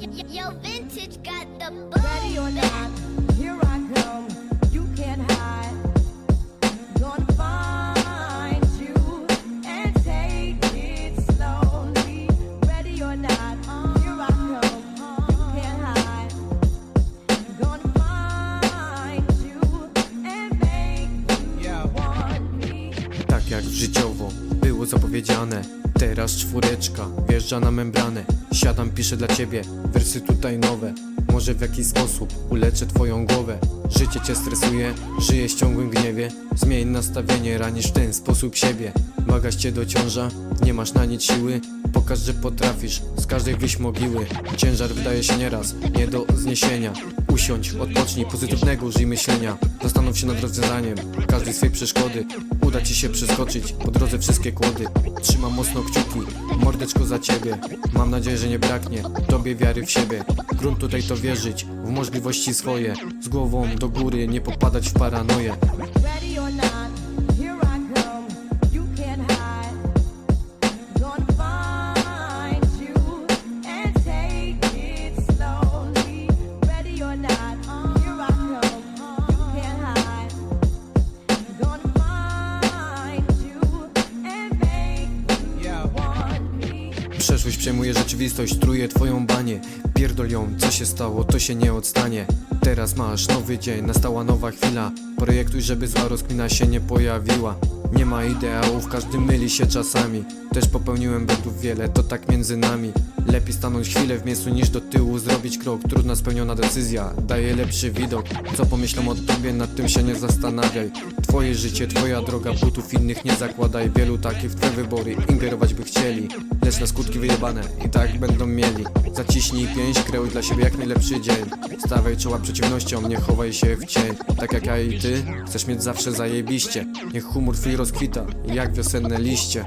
Yo, vintage got the Ready or boom. not, here I come. You can't hide. Gonna find you and take it slowly. Ready or not, here I come. You can't hide. Gonna find you and make you want me. Tak jak życiowo było zapowiedziane Teraz czwóreczka wjeżdża na membranę Siadam, piszę dla ciebie wersy tutaj nowe. Może w jakiś sposób uleczę twoją głowę. Życie cię stresuje, żyjesz w ciągłym gniewie. Zmień nastawienie, ranisz w ten sposób siebie. Bagaż cię dociąża, nie masz na nic siły Pokaż, że potrafisz, z każdej wyjść mogiły. Ciężar wydaje się nieraz, nie do zniesienia. Usiądź, odpocznij, pozytywnego użyj myślenia Zastanów się nad rozwiązaniem każdej swej przeszkody. Uda ci się przeskoczyć po drodze wszystkie kłody. Trzymam mocno kciuki, mordeczko za ciebie. Mam nadzieję, że nie braknie tobie wiary w siebie. Grunt tutaj to wierzyć w możliwości swoje. Z głową do góry, nie popadać w paranoję Przeszłość przejmuje rzeczywistość, truje twoją banie. Pierdol ją, co się stało, to się nie odstanie. Teraz masz nowy dzień, nastała nowa chwila. Projektuj, żeby zła rozkmina się nie pojawiła. Nie ma ideałów, każdy myli się czasami. Też popełniłem błędów wiele, to tak między nami Lepiej stanąć chwilę w miejscu niż do tyłu zrobić krok. Trudna spełniona decyzja, daje lepszy widok. Co pomyślą o tobie, nad tym się nie zastanawiaj. Twoje życie, twoja droga, butów innych nie zakładaj. Wielu takich w twoje wybory ingerować by chcieli. Lecz na skutki wyjebane i tak będą mieli. Zaciśnij pięść, kreuj dla siebie jak najlepszy dzień. Stawiaj czoła przeciwnościom, nie chowaj się w cień. Tak jak ja i ty, chcesz mieć zawsze zajebiście. Niech humor twój rozkwita, jak wiosenne liście